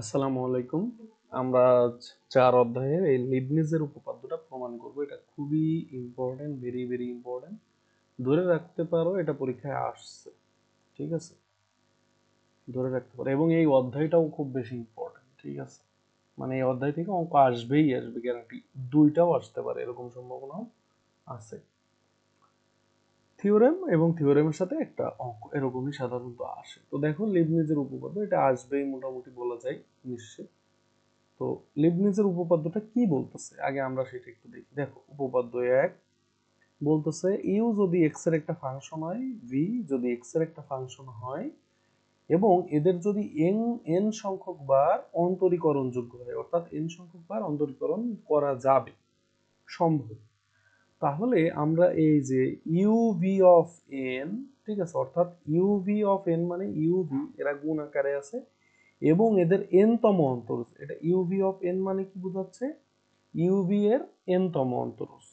আসসালামু আলাইকুম। আমরা চার অধ্যায়ের এই লিবনিজের উপপাদ্যটা প্রমাণ করব। এটা খুবই ইম্পর্টেন্ট ভেরি ভেরি ইম্পর্টেন্ট ধরে রাখতে পারো এটা পরীক্ষায় আসছে। ঠিক আছে? ধরে রাখতে পারো। এবং এই অধ্যায়টাও খুব বেশি ইম্পর্টেন্ট ঠিক আছে? মানে এই অধ্যায় থেকে অঙ্ক আসবেই আসবে গ্যারান্টি দুইটাও আসতে পারে, এরকম সম্ভাবনাও আছে। থিওরেম এবং থিওরেমের সাথে একটা অঙ্ক, এরকমই সাধারণত আসে। তো দেখো লিবনিজের উপপাদ্য, এটা আসবেই মোটামুটি বলা যায় নিশ্চিত তো লিবনিজের উপপাদ্যটা কি বলতেছে? আগে আমরা সেটা একটু দেখি। দেখো, উপপাদ্য এক বলতেছে, ইউ যদি এক্সের একটা ফাংশন হয় ভি যদি এক্সের একটা ফাংশন হয়, এবং এদের যদি এন এন সংখ্যক বার অন্তরীকরণযোগ্য হয়, অর্থাৎ এন সংখ্যক বার অন্তরীকরণ করা যাবে, সম্ভব। তাহলে আমরা এই যে ইউভি অফ এন ঠিক আছে? অর্থাৎ ইউভি অফ এন মানে ইউভি এরা গুণ আকারে আছে। এবং এদের এন তম অন্তরজ এটা ইউভি অফ এন মানে কি বোঝাচ্ছে? ইউভি এর এন তম অন্তরজ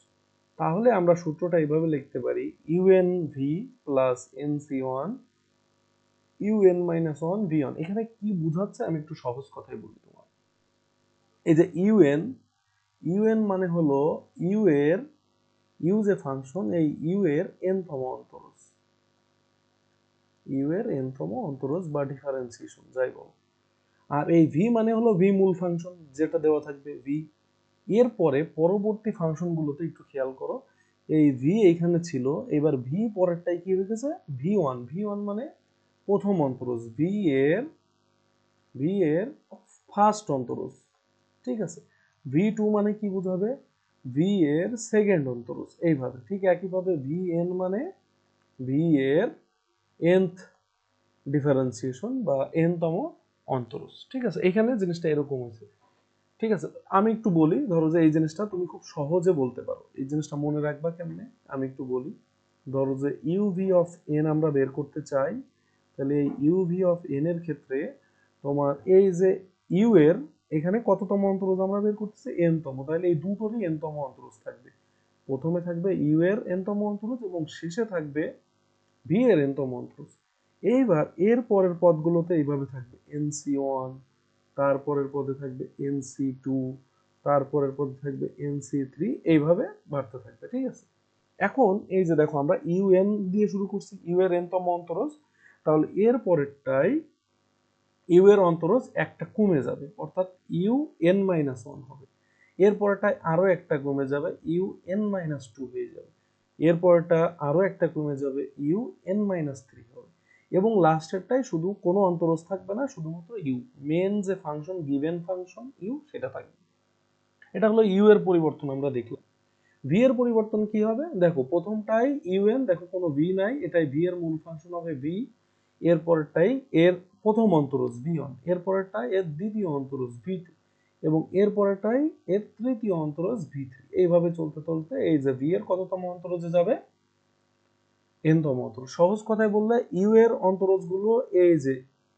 তাহলে আমরা সূত্রটা এইভাবে লিখতে পারি UN V plus N C one UN minus one V one এখানে কি বোঝাচ্ছে আমি একটু সহজ কথায় বলি তোমার এই যে ইউএন ইউএন মানে হলো ইউ এর ইউ যে ফাংশন এই ইউ এর এনতম অন্তরজ। ইউ এর এনতম অন্তরজ বা ডিফারেন্সিয়েশন যাই বল। আর এই ভি মানে হলো ভি মূল ফাংশন যেটা দেওয়া থাকবে ভি এর পরে পরবর্তী ফাংশনগুলোতে একটু খেয়াল করো। এই ভি এখানে ছিল, এবার ভি পরেরটাই কি হয়ে গেছে ভি ওয়ান ভি ওয়ান মানে প্রথম অন্তরজ। ভি এর ভি এর ফার্স্ট অন্তরজ। ঠিক আছে? ভি টু মানে কি বোঝাবে? ভি এর সেকেন্ড অন্তরজ। এইভাবে, ঠিক একইভাবে ভি এন মানে ভি এর এনথ ডিফারেন্সিয়েশন বা এনতম অন্তরজ। ঠিক আছে? এখানে জিনিসটা এরকম হয়েছে। ঠিক আছে? আমি একটু বলি, ধরো যে এই জিনিসটা তুমি খুব সহজে বলতে পারো। এই জিনিসটা মনে রাখবা কেমনে? আমি একটু বলি। ধরো যে ইউভি অফ এন আমরা বের করতে চাই, তাহলে এই ইউভি অফ এন এর ক্ষেত্রে তোমার এই যে ইউ এর এখানে কততম অন্তরজ আমরা বের করতেছি? এন তম। তাহলে এই দুটোরই এন তম অন্তরজ থাকবে। প্রথমে থাকবে ইউ এর এন তম অন্তরজ এবং শেষে থাকবে ভি এর এন তম অন্তরজ এইবার এর পরের পদগুলোতে এইভাবে থাকবে। এন সি ওয়ান তারপরের পদে থাকবে এন সি টু তারপরের পদে থাকবে এন সি থ্রি এইভাবে বাড়তে থাকবে, ঠিক আছে? এখন এই যে দেখো, আমরা ইউ এন দিয়ে শুরু করছি ইউ এর এন তম অন্তরজ তাহলে এর পরেরটাই ইউ এর অন্তরজ একটা কমে যাবে, অর্থাৎ ইউ এন মাইনাস ওয়ান হবে। এরপরটায় আরও একটা কমে যাবে, ইউ এন মাইনাস টু হয়ে যাবে। এরপরটা আরও একটা কমে যাবে, ইউ এন মাইনাস থ্রি হবে। এবং লাস্টেরটাই শুধু কোনো অন্তরজ থাকবে না, শুধুমাত্র ইউ। মেন যে ফাংশন, গিভেন ফাংশন, ইউ, সেটা থাকবে। এটা হলো ইউ এর পরিবর্তন আমরা দেখলাম। ভি এর পরিবর্তন কি হবে? দেখো, প্রথমটাই ইউ এন, দেখো কোনো ভি নাই, এটাই ভি এর মূল ফাংশন হবে ভি। এরপরটাই এর প্রথম অন্তরজ ভি ওয়ান এরপরেরটা এর দ্বিতীয় অন্তরজ ভি টু এবং এরপরেরটাই এর তৃতীয় অন্তরজ ভি থ্রি। এইভাবে চলতে চলতে এই যে ভি এর কততম অন্তরজে যাবে? এনতম অন্তরজ। সহজ কথায় বললে ইউ এর অন্তরজগুলো এই যে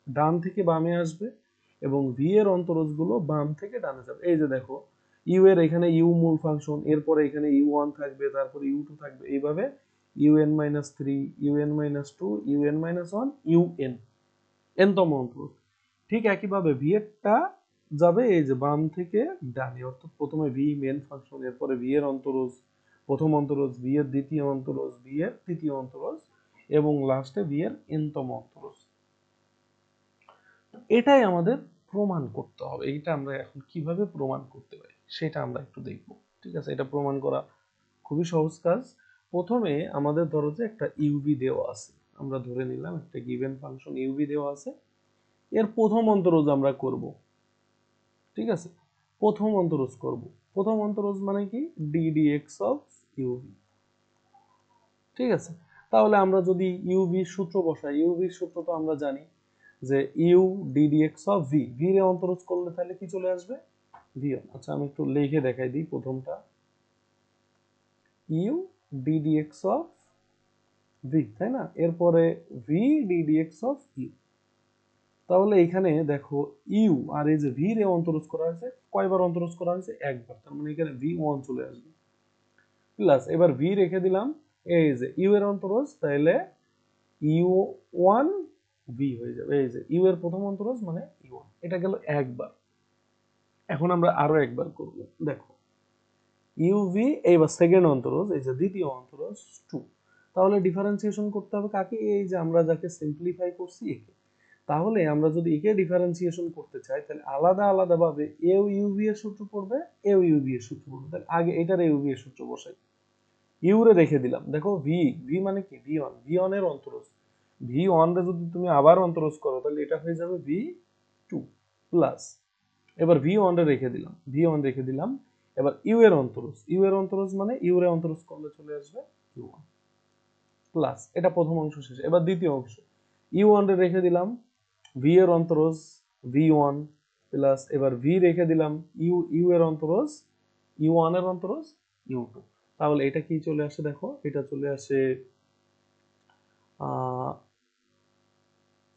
ডান থেকে বামে আসবে, এবং ভি এর অন্তরজগুলো বাম থেকে ডানে যাবে। এই যে দেখো, ইউ এর এখানে ইউ মূল ফাংশন, এরপরে এখানে ইউ ওয়ান থাকবে, তারপরে ইউ টু থাকবে। এইভাবে u n minus three u n minus two u n minus one u n এনতম অন্তরজ ঠিক একইভাবে ভি এরটা যাবে এই যে বাম থেকে ডানে, অর্থাৎ প্রথমে ভি মেন ফাংশন এরপরে ভি এর অন্তরজ, প্রথম অন্তরজ ভি এর দ্বিতীয় অন্তরজ ভি এর তৃতীয় অন্তরজ, এবং লাস্টে ভি এর এনতম অন্তরজ। এটাই আমাদের প্রমাণ করতে হবে। এইটা আমরা এখন কীভাবে প্রমাণ করতে পারি, সেটা আমরা একটু দেখব। ঠিক আছে? এটা প্রমাণ করা খুবই সহজ কাজ। প্রথমে আমাদের ধরো যে একটা ইউভি দেওয়া আছে। আমরা ধরে নিলাম, একটা গিভেন ফাংশন ইউভি দেওয়া আছে। এর প্রথম অন্তরজ আমরা করব। ঠিক আছে? প্রথম অন্তরজ করব। প্রথম অন্তরজ মানে কি? ডিডিএক্স অফ ইউভি ঠিক আছে? তাহলে আমরা যদি ইউভি সূত্র বসাই ইউভির সূত্র তো আমরা জানি যে u d d x of v v রে অন্তরজ করলে তাহলে কি চলে আসবে? ভি আচ্ছা আমি একটু লিখে দেখাই দিই প্রথমটা। ইউ ddx অফ ভি তাই না? এরপরে ভি ddx অফ ইউ তাহলে এখানে দেখো ইউ আর এই যে ভি রে অন্তরজ করা হয়েছে, কয়বার অন্তরজ করা হয়েছে? একবার। তার মানে এখানে ভি ওয়ান চলে আসবে। প্লাস এবার ভি রেখে দিলাম, এই যে ইউ এর অন্তরজ তাহলে ইউ ওয়ান ভি হয়ে যাবে। এই যে ইউ এর প্রথম অন্তরজ মানে ইউ ওয়ান এটা গেল একবার। এখন আমরা আরও একবার করব। দেখো ইউভি এইবার সেকেন্ড অন্তরজ এই যে দ্বিতীয় অন্তরজ টু তাহলে ডিফারেন্সিয়েশন করতে হবে কাকে? এই যে আমরা যাকে সিম্পলিফাই করছি একে। তাহলে আমরা যদি একে ডিফারেন্সিয়েশন করতে চাই, তাহলে আলাদা আলাদা ভাবে এও ইউভি এর সূত্র পড়বে, এও ইউভি এর সূত্র পড়বে। তাহলে আগে এটার ইউভি এর সূত্র বসাই। ইউরে রেখে দিলাম। দেখো ভি ভি মানে কি? ভি ওয়ান ভি ওয়ানের অন্তরজ ভি ওয়ান রে যদি তুমি আবার অন্তরজ করো, তাহলে এটা হয়ে যাবে ভি টু প্লাস এবার ভি ওয়ান রে রেখে দিলাম। ভি ওয়ান রেখে দিলাম। এবার ইউ এর অন্তরজ ইউ এর অন্তরজ মানে ইউ রে অন্তরজ করলে চলে আসবে ইউ ওয়ান প্লাস এটা প্রথম অংশ শেষ। এবার দ্বিতীয় অংশ। ইউ ওয়ান রে রেখে দিলাম ভি এর অন্তরজ ভি ওয়ান প্লাস এবার ভি রেখে দিলাম ইউ ইউ এর অন্তরজ ইউ ওয়ানের অন্তরজ ইউ টু তাহলে এটা কি চলে আসে দেখো, এটা চলে আসে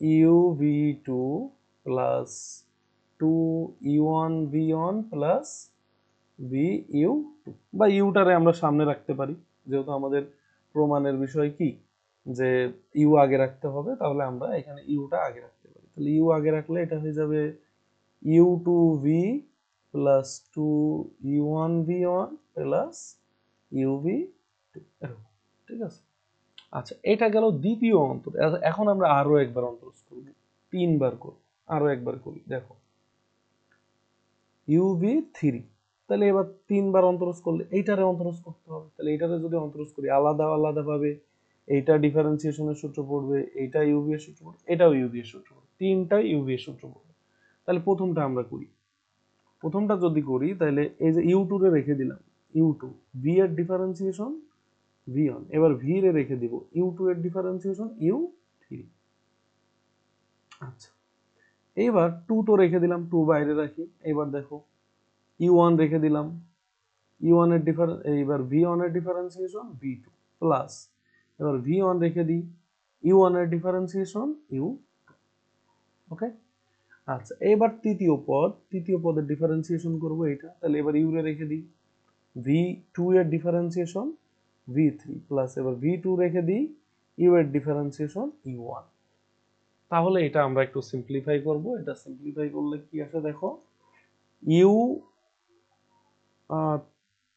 u v two plus two u one v one plus v u two বা ইউটারে আমরা সামনে রাখতে পারি, যেহেতু আমাদের প্রমাণের বিষয় কি? যে ইউ আগে রাখতে হবে, তাহলে আমরা এখানে ইউটা আগে রাখতে পারি। তাহলে ইউ আগে রাখলে এটা হয়ে যাবে u two v plus two u one v one plus u v two. এরকম, ঠিক আছে? আচ্ছা এটা গেল দ্বিতীয় অন্তর। এখন আমরা আরও একবার অন্তরজ করব তিনবার করব, আরও একবার করি, দেখো। U u v three. তাহলে এবার তিনবার অন্তরস করলে এইটারে অন্তরস করতে হবে। তাহলে এইটারে যদি অন্তরজ করি, আলাদা আলাদা ভাবে এইটা ডিফারেন্সিয়েশনের সূত্র পড়বে, এইটা ইউভি এর সূত্র পড়বে, এটাও ইউভি এর সূত্র পড়বে তিনটাই ইউভি এর সূত্র পড়বে। তাহলে প্রথমটা আমরা করি। প্রথমটা যদি করি, তাহলে এই যে ইউ টু রে রেখে দিলাম ইউ টু ভি এর ডিফারেন্সিয়েশন ভি এবার ভি রে রেখে দিব ইউ টু এর ডিফারেন্সিয়েশন ইউ থ্রি আচ্ছা এইবার টু তো রেখে দিলাম টু বাইরে রাখি, এবার দেখো ইউ ওয়ান রেখে দিলাম। ইউ ওয়ানের ডিফারেন্স এইবার ভি ওয়ানের ডিফারেন্সিয়েশন ভি টু প্লাস এবার ভি ওয়ান রেখে দিই। ইউ ওয়ানের ডিফারেন্সিয়েশন ইউ ওকে আচ্ছা এবার তৃতীয় পদ। তৃতীয় পদের ডিফারেন্সিয়েশন করব এটা তাহলে এবার ইউরে রেখে দিই। ভি টু এর ডিফারেন্সিয়েশন ভি থ্রি প্লাস এবার ভি টু রেখে দিই। ইউ এর ডিফারেন্সিয়েশন ইউ ওয়ান তাহলে এটা আমরা একটু সিম্পলিফাই করব। এটা সিম্পলিফাই করলে কি আসে দেখো? ইউ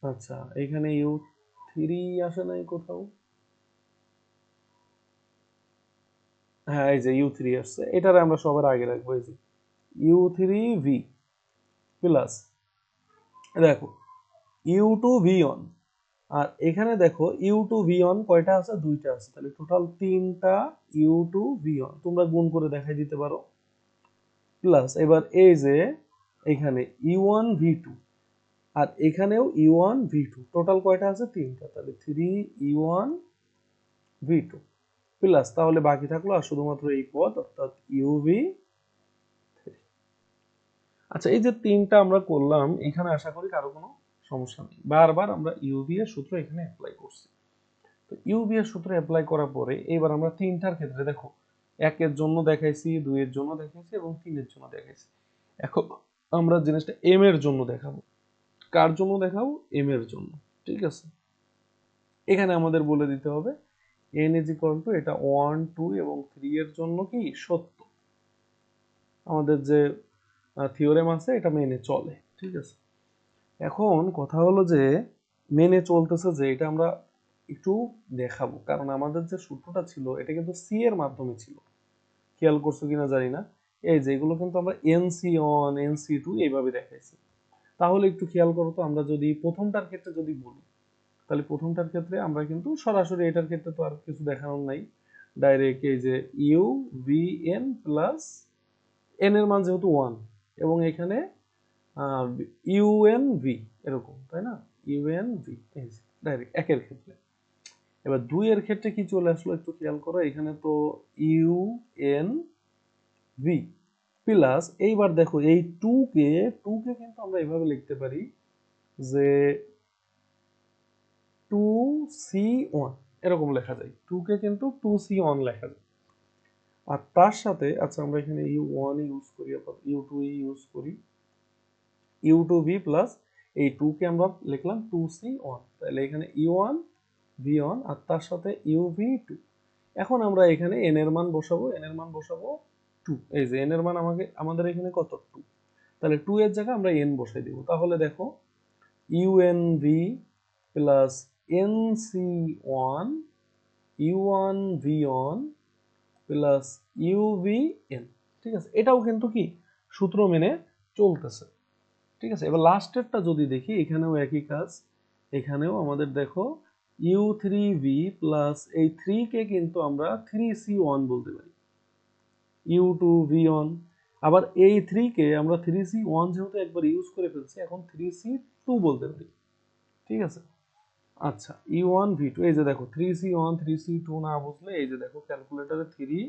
আচ্ছা এখানে ইউ থ্রি আসে নাই কোথাও? হ্যাঁ এই যে ইউ থ্রি আসছে, এটারে আমরা সবার আগে রাখব, এই যে ইউ থ্রি ভি প্লাস দেখো ইউ টু ভি ওয়ান আর এখানে দেখো ইউ টু ভি অন কয়টা আছে? দুইটা আছে, তাহলে টোটাল তিনটা ইউ টু ভি ওয়ান তোমরা গুণ করে দেখাই দিতে পারো প্লাস এবার এই যে এখানে ইউ ওয়ান ভি টু আর এখানেও u one v two total কয়টা আছে? তিনটা। তাহলে three e one v two plus তাহলে বাকি থাকল আর শুধুমাত্র এই পদ, অর্থাৎ ইউভি আচ্ছা এই যে তিনটা আমরা করলাম, এখানে আশা করি কারও কোনো সমস্যা নেই। বারবার আমরা ইউভি এর সূত্র এখানে অ্যাপ্লাই করছি। তো ইউভি এর সূত্র অ্যাপ্লাই করার পরে এবার আমরা তিনটার ক্ষেত্রে দেখো, একের জন্য দেখাইছি, দুইয়ের জন্য দেখাইছি এবং তিনের জন্য দেখাইছি। এখন আমরা জিনিসটা এম এর জন্য দেখাবো। কার জন্য দেখাবো? এম এর জন্য। ঠিক আছে? এখানে আমাদের বলে দিতে হবে এন ইজ ইকুয়াল টু এটা ওয়ান টু এবং থ্রি এর জন্য কি সত্য। আমাদের যে থিওরেম আছে, এটা মেনে চলে। ঠিক আছে? এখন কথা হলো যে, মেনে চলতেছে যে, এটা আমরা একটু দেখাবো। কারণ আমাদের যে সূত্রটা ছিল, এটা কিন্তু সি এর মাধ্যমে ছিল। খেয়াল করছ কিনা জানি না। এই যে, এগুলো কিন্তু আমরা n c one n c two এইভাবে দেখাইছি। তাহলে একটু খেয়াল করো তো, আমরা যদি প্রথমটার ক্ষেত্রে যদি বলি, তাহলে প্রথমটার ক্ষেত্রে আমরা কিন্তু সরাসরি এটার ক্ষেত্রে তো আর কিছু দেখানোর নাই। ডাইরেক্ট এই যে u v n plus n এর মান যেহেতু ওয়ান এবং এখানে ইউএন ভি এরকম, তাই না? ইউএন ভি ডাইরেক্ট একের ক্ষেত্রে। এবার দুই এর ক্ষেত্রে কি চলে আসলো একটু খেয়াল করো, এখানে তো ইউ এন ভি প্লাস এইবার দেখো, এই টু কে টু কে কিন্তু আমরা এভাবে লিখতে পারি যে টু সি ওয়ান এরকম লেখা যায়। টু কে কিন্তু টু সি ওয়ান লেখা যায়। আর তার সাথে আচ্ছা আমরা এখানে ইউ ওয়ান ইউজ করি ইউ টু ইউজ করি। ইউ টু ভি প্লাস এই টু কে আমরা লিখলাম টু সি ওয়ান তাহলে এখানে ইউ ওয়ান ভি ওয়ান আর তার সাথে ইউ ভি টু এখন আমরা এখানে এন এর মান বসাবো এন এর মান বসাবো টু এই যে এন এর মান আমাকে, আমাদের এখানে কত? টু তাহলে টু এর জায়গায় আমরা এন বসাই দিব। তাহলে দেখো u n v plus n c one u one v one plus u v n ঠিক আছে? এটাও কিন্তু কি? সূত্র মেনে চলতেছে। ঠিক আছে? এবার লাস্টেরটা যদি দেখি, এখানেও একই কাজ। এখানেও আমাদের দেখো ইউ থ্রি ভি প্লাস এই থ্রি কে কিন্তু আমরা থ্রি সি ওয়ান বলতে পারি। ইউ টু ভি ওয়ান আবার এই থ্রিকে আমরা থ্রি সি ওয়ান যেহেতু একবার ইউজ করে ফেলছি, এখন থ্রি সি টু বলতে পারি। ঠিক আছে? আচ্ছা ই ওয়ান ভি টু এই যে দেখো three c one three c two না বুঝলে, এই যে দেখো ক্যালকুলেটারে থ্রি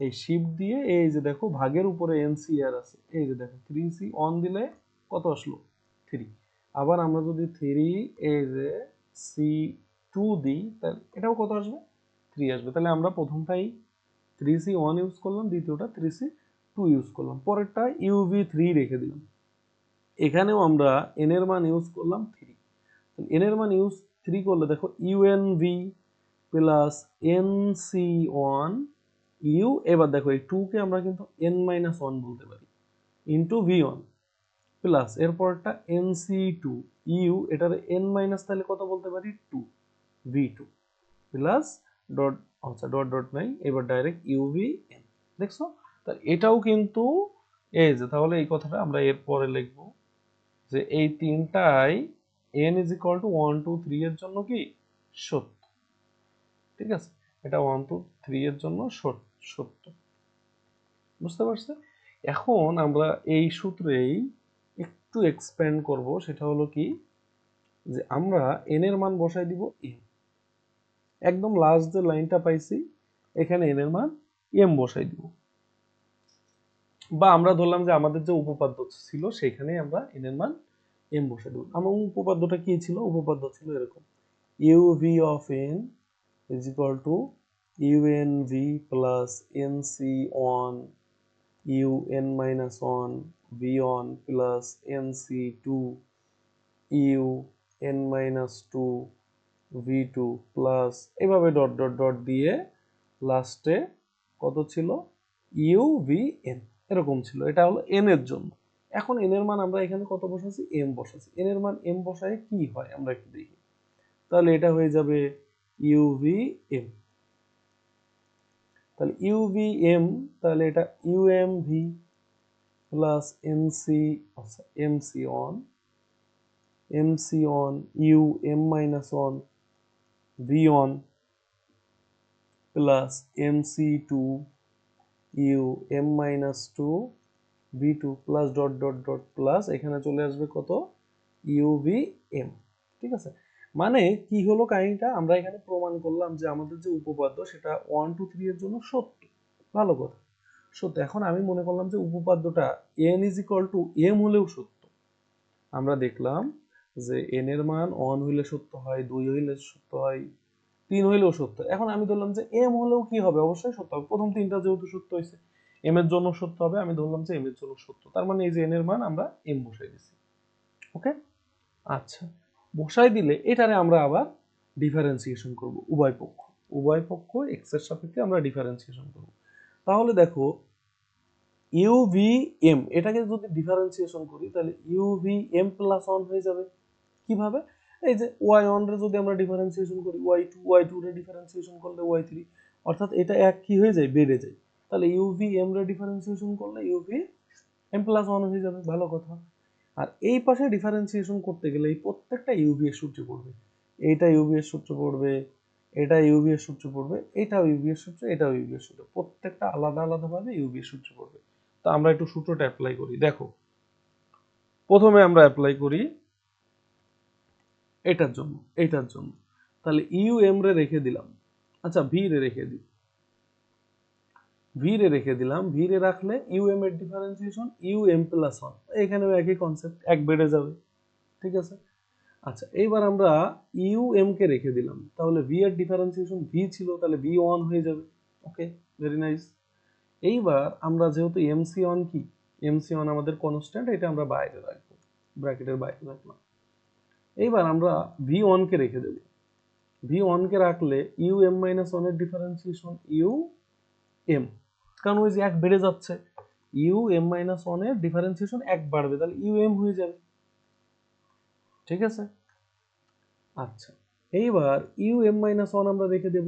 এই শিফট দিয়ে, এই যে দেখো ভাগের উপরে এনসিআর আছে। এই যে দেখো থ্রি সি অন দিলে কত আসলো? থ্রি আবার আমরা যদি থ্রি এই যে সি টু দিই, তাহলে এটাও কত আসবে? থ্রি আসবে। তাহলে আমরা প্রথমটাই থ্রি সি ওয়ান ইউজ করলাম, দ্বিতীয়টা থ্রি সি টু ইউজ করলাম। পরেরটা ইউভি থ্রি রেখে দিলাম। এখানেও আমরা এন এর মান ইউজ করলাম থ্রি এন এর মান ইউজ থ্রি করলে দেখো u n v plus n c one u এবার দেখো এই টুকে আমরা কিন্তু এন মাইনাস ওয়ান বলতে পারি। ইন্টু ভি ওয়ান প্লাস এরপরটা এন সি টু ইউ এটার এন মাইনাস তাহলে কত বলতে পারি? Two v two plus dot আচ্ছা ডট ডট নাই, এবার ডাইরেক্ট ইউভি এন দেখছ? তাহলে এটাও কিন্তু, এই যে, তাহলে এই কথাটা আমরা এরপরে লিখব যে এই তিনটাই n is equal to one two three এর জন্য কি? সত্য। ঠিক আছে? এটা ওয়ান টু থ্রি এর জন্য সত- সত্য। বুঝতে পারছে? এখন আমরা এই সূত্রেই একটু এক্সপ্যান্ড করব, সেটা হলো কি? যে আমরা এন এর মান বসাই দিব এম একদম লাস্ট যে লাইনটা পাইছি, এখানে এন এর মান এম বসাই দিব। বা আমরা ধরলাম যে আমাদের যে উপপাদ্য ছিল, সেখানে আমরা এন এর মান এম বসাই দেব। আমার উপপাদ্যটা কি ছিল? উপপাদ্য ছিল এরকম। U v of n is equal to u n v plus n c one u n minus one v one plus n c two u n minus two v two plus এভাবে dot dot dot দিয়ে লাস্টে কত ছিল? You v N এরকম ছিল। এটা হলো N এর জন্য। এখন এন এর মান আমরা এখানে কত বসাচ্ছি? এম বসাচ্ছি। এন এর মান এম বসায় কি হয়? আমরা একটু দেখি। তাহলে এটা হয়ে যাবে ইউভি এম তাহলে ইউভি এম তাহলে এটা u m v plus m c আচ্ছা m c on m c on u m minus on plus m c two u m minus two v two plus dot dot dot plus এখানে চলে আসবে কত? UV M ঠিক আছে? মানে কি হলো কাহিনীটা? আমরা এখানে প্রমাণ করলাম যে আমাদের যে উপপাদ্য সেটা ওয়ান টু থ্রি এর জন্য সত্য। ভালো কথা। সত্য। এখন আমি মনে করলাম যে উপপাদ্যটা n is equal to m হলেও সত্য। আমরা দেখলাম যে এন এর মান ওয়ান হইলে সত্য হয়, দুই হইলে সত্য হয়, তিন হইলেও সত্য। এখন আমি ধরলাম যে এম হলেও কি হবে? অবশ্যই সত্য হবে। প্রথম তিনটা যেহেতু সত্য হয়েছে এম এর জন্য সত্য হবে। আমি ধরলাম যে এম এর জন্য সত্য। তার মানে এই যে এন এর মান আমরা এম বসাই দিছি। ওকে? আচ্ছা। বসাই দিলে এটারে আমরা আবার ডিফারেন্সিয়েশন করব উভয় পক্ষ। উভয় পক্ষ এক্সের সাপেক্ষে আমরা ডিফারেন্সিয়েশন করব। তাহলে দেখো ইউ ভি এম এটাকে যদি ডিফারেন্সিয়েশন করি, তাহলে u v m plus one হয়ে যাবে। কীভাবে? এই যে ওয়াই ওয়ান রে যদি আমরা ডিফারেন্সিয়েশন করি ওয়াই টু ওয়াই টু রে ডিফারেন্সিয়েশন করলে ওয়াই থ্রি অর্থাৎ এটা এক কি হয়ে যায়? বেড়ে যায়। তাহলে ইউভি এম রে ডিফারেন্সিয়েশন করলে u v m plus one হয়ে যাবে। ভালো কথা। আর এই পাশে ডিফারেন্সিয়েশন করতে গেলে এই প্রত্যেকটা ইউভি এর সূত্রে পড়বে। এইটা ইউভি এর সূত্র পড়বে, এটা ইউভি এর সূত্র পড়বে, এটাও ইউভি এর সূত্র, এটাও ইউভি এর সূত্র। প্রত্যেকটা আলাদা আলাদাভাবে ইউভি এর সূত্র পড়বে। তো আমরা একটু সূত্রটা অ্যাপ্লাই করি। দেখো, প্রথমে আমরা অ্যাপ্লাই করি এটার জন্য এটার জন্য। তাহলে ইউ এম রে রেখে দিলাম। আচ্ছা ভি রে রেখে দিই। ভি রে রেখে দিলাম। ভি রে রাখলে ইউ এম এর differentiation u m plus one এখানেও একই কনসেপ্ট এক বেড়ে যাবে। ঠিক আছে? আচ্ছা এইবার আমরা ইউ এম কে রেখে দিলাম। তাহলে ভি এর ডিফারেন্সিয়েশন ভি ছিল, তাহলে ভি ওয়ান হয়ে যাবে। ওকে ভেরি নাইস এইবার আমরা যেহেতু এমসি ওয়ান কি? এমসি ওয়ান আমাদের কনস্ট্যান্ট এটা আমরা বাইরে রাখব। ব্র্যাকেটের বাইরে রাখলাম। এইবার আমরা ভি ওয়ানকে রেখে দেব। ভি ওয়ানকে রাখলে ইউ এম মাইনাস ওয়ানের ডিফারেন্সিয়েশন ইউ এম কারণ ওই যে এক বেড়ে যাচ্ছে ইউ এম মাইনাস ওয়ানের ডিফারেন্সিয়েশন এক বাড়বে, তাহলে ইউ এম হয়ে যাবে। ঠিক আছে? আচ্ছা এইবার ইউ এম মাইনাস ওয়ান আমরা রেখে দেব।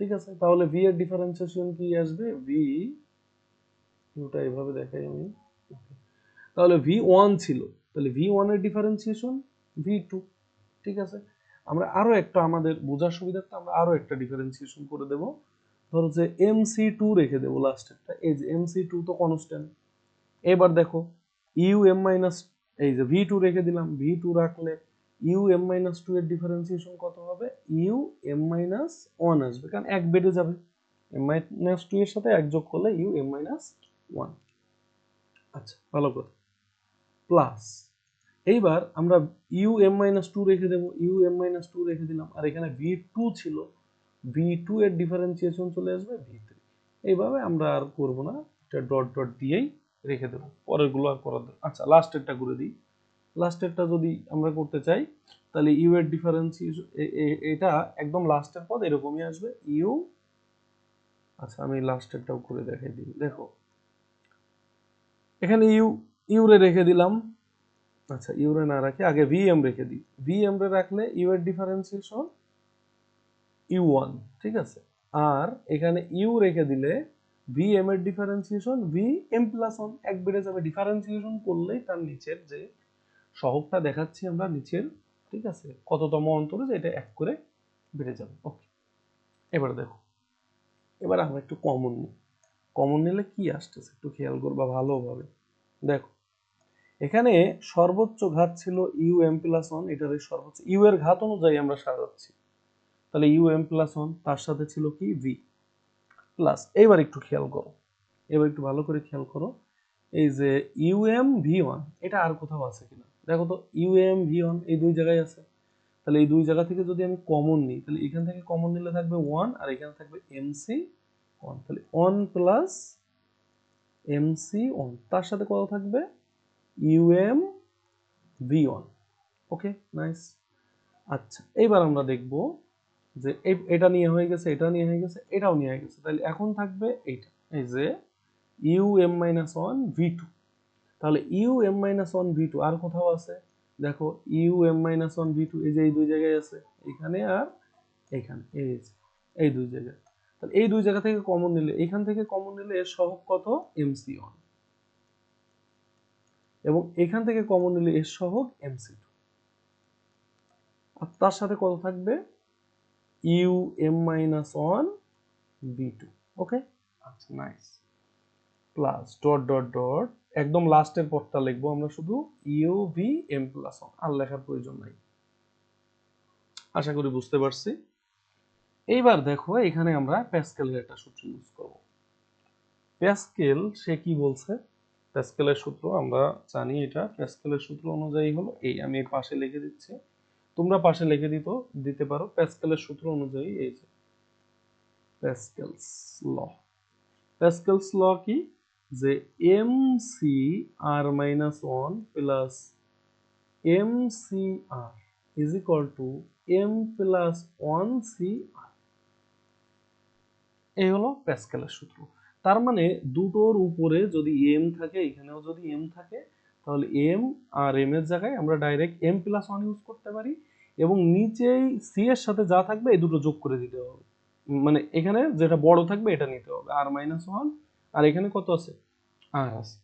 ঠিক আছে? তাহলে ভি এর ডিফারেন্সিয়েশন কি আসবে? ভি ইউটা এভাবে দেখাই আমি। তাহলে ভি ওয়ান ছিল, তাহলে ভি ওয়ানের ডিফারেন্সিয়েশন ভি টু ঠিক আছে? আমরা আরও একটা আমাদের বোঝার সুবিধার্থে আমরা আরও একটা ডিফারেন্সিয়েশন করে দেব। ধরো যে এম সি টু রেখে দেবো লাস্টেরটা এই যে এম সি টু তো কনস্ট্যান্ট এবার দেখো ইউ এম মাইনাস এই যে ভি টু রেখে দিলাম। ভি টু রাখলে ইউ এম মাইনাস টু এর ডিফারেন্সিয়েশন কত হবে? ইউ এম মাইনাস ওয়ান আসবে। কারণ এক বেড়ে যাবে। এম মাইনাস টু এর সাথে এক যোগ করলে ইউ এম মাইনাস ওয়ান আচ্ছা ভালো কথা। প্লাস এইবার আমরা ইউ এম মাইনাস টু রেখে দেবো। ইউ এম মাইনাস টু রেখে দিলাম। আর এখানে ভি টু ছিল। ভি টু এর ডিফারেন্সিয়েশন চলে আসবে ভি থ্রি এইভাবে আমরা আর করব না। এটা ডট ডট দিয়েই রেখে দেবো। পরেরগুলো আর করার আচ্ছা লাস্টেরটা করে দিই। লাস্টেরটা যদি আমরা করতে চাই, তাহলে ইউ এর ডিফারেন্সিয়েশন এটা একদম লাস্টের পদ এরকমই আসবে। ইউ আচ্ছা আমি লাস্টেরটাও করে দেখাই দিই। দেখো, এখানে ইউ ইউরে রেখে দিলাম। আচ্ছা ইউরে না রাখে, আগে ভিএম রেখে দিই। ভিএম রে রাখলে ইউ এর ডিফারেন্সিয়েশন ইউ ওয়ান ঠিক আছে? আর এখানে ইউ রেখে দিলে ভি এম এর differentiation v m plus one এক বেড়ে যাবে। ডিফারেন্সিয়েশন করলেই তার নিচের যে সহগটা দেখাচ্ছি আমরা, নিচের, ঠিক আছে? কততম অন্তরে যে এটা এক করে বেড়ে যাবে। ওকে এবার দেখো। এবার আমরা একটু কমন নিই। কমন নিলে কি আসতেছে? একটু খেয়াল করবা ভালোভাবে। দেখো। এখানে সর্বোচ্চ ঘাত ছিল ইউ এম প্লাস ওয়ান এটার সর্বোচ্চ ইউ এর ঘাত অনুযায়ী আমরা সাজাচ্ছি। তাহলে ইউ এম প্লাস ওয়ান তার সাথে ছিল কি? ভি প্লাস এইবার একটু খেয়াল করো এবার একটু ভালো করে খেয়াল করো। এই যে ইউ এম ভি ওয়ান এটা আর কোথাও আছে কিনা? দেখো তো ইউ এম ভি ওয়ান এই দুই জায়গায় আছে। তাহলে এই দুই জায়গা থেকে যদি আমি কমন নিই, তাহলে এখান থেকে কমন নিলে থাকবে ওয়ান আর এখানে থাকবে এম সি ওয়ান তাহলে one plus m c one তার সাথে কত থাকবে? U m v one okay nice আচ্ছা এইবার আমরা দেখব যে এটা নিয়ে হয়ে গেছে, এটা নিয়ে হয়ে গেছে, এটাও নিয়ে হয়ে গেছে। তাহলে এখন থাকবে এইটা। এই যে u m minus one v two তাহলে u m minus one v two আর কোথাও আছে? দেখো u m minus one v two এই যে এই দুই জায়গায় আছে, এখানে আর এখানে, এই যে, এই দুই জায়গায়। তাহলে এই দুই জায়গা থেকে কমন নিলে, এখান থেকে কমন নিলে এর সহগ কত? এম সি ওয়ান এবং এখান থেকে কমন নিলে এর সহগ এম সি টু আর তার সাথে কত থাকবে? U m minus one b two okay আচ্ছা nice plus dot dot dot একদম লাস্টের পদটা লিখব আমরা শুধু u v m plus one আর লেখার প্রয়োজন নাই। আশা করি বুঝতে পারছি। এইবার দেখো এখানে আমরা প্যাসকেলের একটা সূত্র ইউজ করব। প্যাসকেল সে কি বলছে? প্যাসকেলের সূত্র, আমরা জানি এটা। প্যাসকেলের সূত্র অনুযায়ী হলো এই, আমি এই পাশে লিখে দিচ্ছি। তোমরা পাশে লিখে দিত, দিতে পারো। প্যাসকেলের সূত্র অনুযায়ী এই যে প্যাসকেলস ল প্যাসকেলস ল কি? যে m c r minus one plus m c r is equal to m plus one c r এই হলো প্যাসকেলের সূত্র। তার মানে দুটোর উপরে যদি এম থাকে, এখানেও যদি এম থাকে, তাহলে এম আর এম এর জায়গায় আমরা direct m plus one use করতে পারি এবং নিচেই সি এর সাথে যা থাকবে এই দুটো যোগ করে দিতে হবে। মানে এখানে যেটা বড় থাকবে এটা নিতে হবে। আর মাইনাস ওয়ান আর এখানে কত আছে? আর আছে।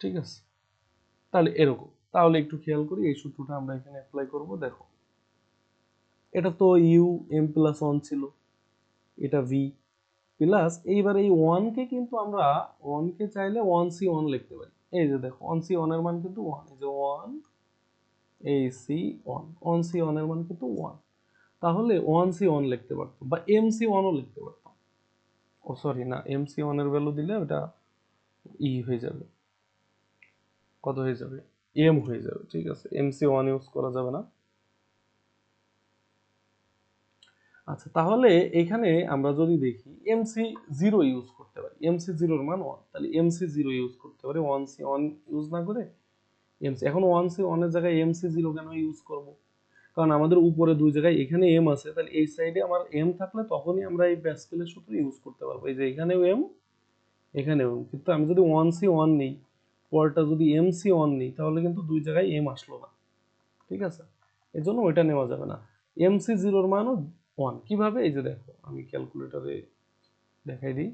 ঠিক আছে? তাহলে এরকম। তাহলে একটু খেয়াল করি, এই সূত্রটা আমরা এখানে অ্যাপ্লাই করব। দেখো, এটা তো ইউ এম প্লাস ওয়ান ছিল, এটা ভি প্লাস এইবার এই ওয়ানকে কিন্তু আমরা ওয়ানকে চাইলে ওয়ান সি ওয়ান লিখতে পারি। এই যে দেখো ওয়ান সি ওয়ানের মান কিন্তু ওয়ান এই যে ওয়ান এই সি ওয়ান ওয়ান সি ওয়ানের মান কিন্তু ওয়ান তাহলে ওয়ান সি ওয়ান লিখতে পারতাম, বা এম সি ওয়ানও লিখতে পারতাম। ও সরি না এম সি ওয়ানের ভ্যালু দিলে ওটা ই হয়ে যাবে। কত হয়ে যাবে? এম হয়ে যাবে, ঠিক আছে। এম সি ওয়ান ইউজ করা যাবে না। আচ্ছা তাহলে এখানে আমরা যদি দেখি এমসি জিরো ইউজ করতে পারি এমসি জিরোর মান ওয়ান তাহলে এমসি জিরো ইউজ করতে পারি ওয়ান সি ওয়ান ইউজ না করে এমসি এখন ওয়ান সি ওয়ানের জায়গায় এমসি জিরো কেন ইউজ করব? কারণ আমাদের উপরে দুই জায়গায় এখানে এম আছে, তাহলে এই সাইডে আমার এম থাকলে তখনই আমরা এই প্যাসকেলের সূত্র ইউজ করতে পারব। এই যে এখানেও এম এখানেও এম কিন্তু আমি যদি ওয়ান সি ওয়ান নিই, পরটা যদি এম সি ওয়ান নিই, তাহলে কিন্তু দুই জায়গায় এম আসলো না। ঠিক আছে? এর জন্য ওইটা নেওয়া যাবে না। এম সি জিরোর মানও ওয়ান কীভাবে? এই যে দেখো, আমি ক্যালকুলেটরে দেখাই দিই।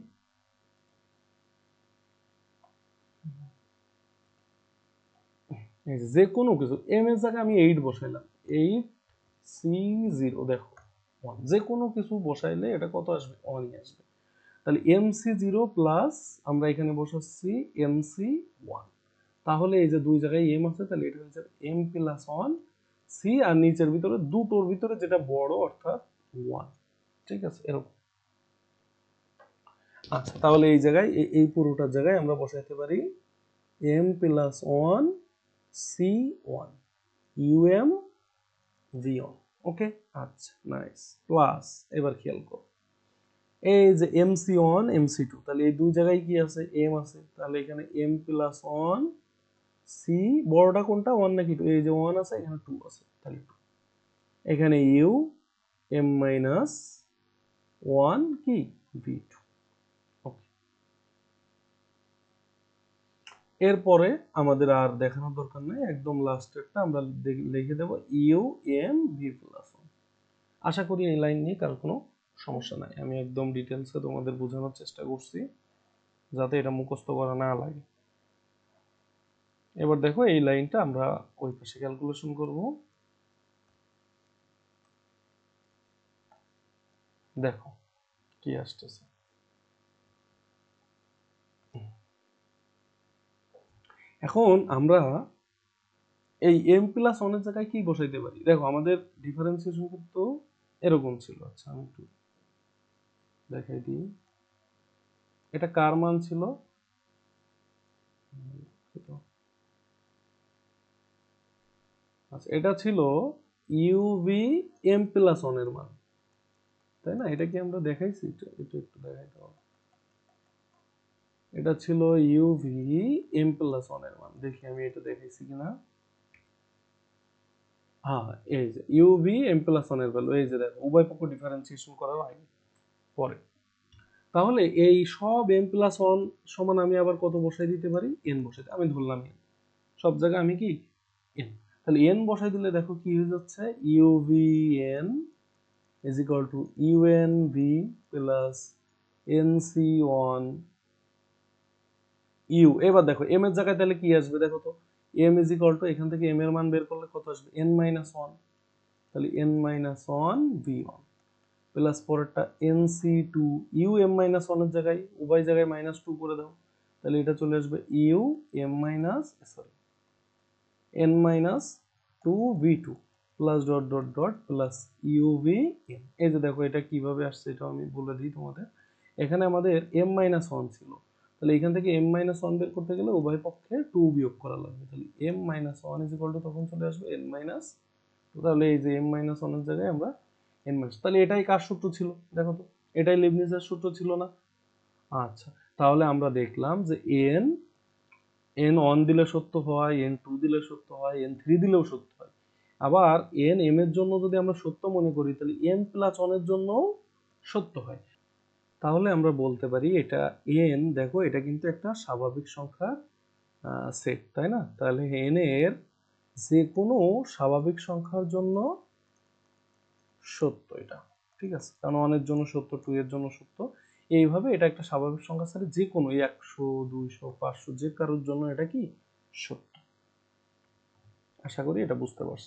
যে কোনো কিছু এম এর জায়গায় আমি এইট বসাইলাম। এইট সি জিরো দেখো ওয়ান যে কোনো কিছু বসাইলে এটা কত আসবে? ওয়ানই আসবে। তাহলে এম সি জিরো প্লাস আমরা এখানে বসাচ্ছি এম সি ওয়ান তাহলে এই যে দুই জায়গায় এম আছে, তাহলে এটা হচ্ছে m plus one c r নিচের ভিতরে, দুটোর ভিতরে যেটা বড়, অর্থাৎ ওয়ান ঠিক আছে, এরকম। আচ্ছা তাহলে এই জায়গায় এই- পুরোটার জায়গায় আমরা বসাইতে পারি m plus one c one u m v one okay আচ্ছা নাইস প্লাস এবার খেয়াল করো। এই যে m c one m c two তাহলে এই দুই জায়গায় কি আছে? এম আছে। তাহলে এখানে এম প্লাস ওয়ান সি বড়টা কোনটা? ওয়ান নাকি টু এই যে ওয়ান আছে, এখানে টু আছে, তাহলে টু এখানে ইউ এম মাইনাস ওয়ান কি? ভি টু ওকে এরপরে আমাদের আর দেখানোর দরকার নেই, একদম লাস্টেরটা আমরা লিখে দেব ইউ এম ভি প্লাস আশা করি এই লাইন নিয়ে কারও কোনো সমস্যা নাই। আমি একদম ডিটেলসে তোমাদের বোঝানোর চেষ্টা করছি, যাতে এটা মুখস্থ করা না লাগে। এবার দেখো এই লাইনটা আমরা ওই পাশে ক্যালকুলেশন করব। দেখো, কি আসতেছে। এখন আমরা এই এম প্লাস ওয়ানের জায়গায় কি বসাইতে পারি? দেখো, আমাদের ডিফারেন্সিয়েশন কিন্তু এরকম ছিল। আচ্ছা আমি একটু দেখাই দিই। এটা কার মান ছিল? আচ্ছা এটা ছিল ইউভি এম প্লাস ওয়ানের মান। তাই না? এটা কি আমরা দেখাইছি? এটা একটু দেখাইতে এটা ছিল ইউভি এম প্লাস ওয়ানের মান। দেখি আমি এটা দেখাইছি কিনা। হ্যাঁ এই যে ওয়ানের ভ্যালু এই যে দেখো, উভয় পক্ষ ডিফারেন্সিয়েশন করার আগে পরে। তাহলে এই সব এম প্লাস ওয়ান সমান আমি আবার কত বসাই দিতে পারি? এন বসাই আমি ধরলাম সব জায়গায় আমি কি? এন তাহলে এন বসাই দিলে দেখো কি হয়ে যাচ্ছে? U v n u n v plus n c one u এবার দেখো এম এর জায়গায় তাহলে কি আসবে? দেখো তো এম ইজ ইকুয়াল টু এখান থেকে এম এর মান বের করলে কত আসবে? এন মাইনাস ওয়ান তাহলে n minus one v one plus পরেরটা n c two u m minus ওয়ানের জায়গায়, উভয় জায়গায় মাইনাস টু করে দাও। তাহলে এটা চলে আসবে m minus sorry n minus two v two plus dot dot dot plus u v m এই যে দেখো, এটা কীভাবে আসছে এটা আমি বলে দিই তোমাদের। এখানে আমাদের এম মাইনাস ওয়ান ছিল। তাহলে এখান থেকে এম মাইনাস ওয়ান বের করতে গেলে উভয় পক্ষে টু বিয়োগ করা লাগবে। তাহলে m minus one is equal to তখন চলে আসবে এন মাইনাস তাহলে এই যে এম মাইনাস ওয়ানের জায়গায় আমরা এন মাইনাস তাহলে এটাই কার সূত্র ছিল? দেখো তো, এটাই লিবনিজের সূত্র ছিল না? আচ্ছা তাহলে আমরা দেখলাম যে এন এন ওয়ান দিলে সত্য হয় এন টু দিলে সত্য হয় এন থ্রি দিলেও সত্য হয়। আবার এন এম এর জন্য যদি আমরা সত্য মনে করি, তাহলে এন প্লাস ওয়ানের জন্য সত্য হয়। তাহলে আমরা বলতে পারি এটা এন দেখো এটা কিন্তু একটা স্বাভাবিক সংখ্যা সেট তাই না? তাহলে এন এর যে কোনো স্বাভাবিক সংখ্যার জন্য সত্য এটা, ঠিক আছে? কারণ ওয়ানের জন্য সত্য টু এর জন্য সত্য। এইভাবে এটা একটা স্বাভাবিক সংখ্যা ছাড়া যে কোনো একশো, দুইশো, পাঁচশো, যে কারোর জন্য এটা কি সত্য। আশা করি এটা বুঝতে পারছ।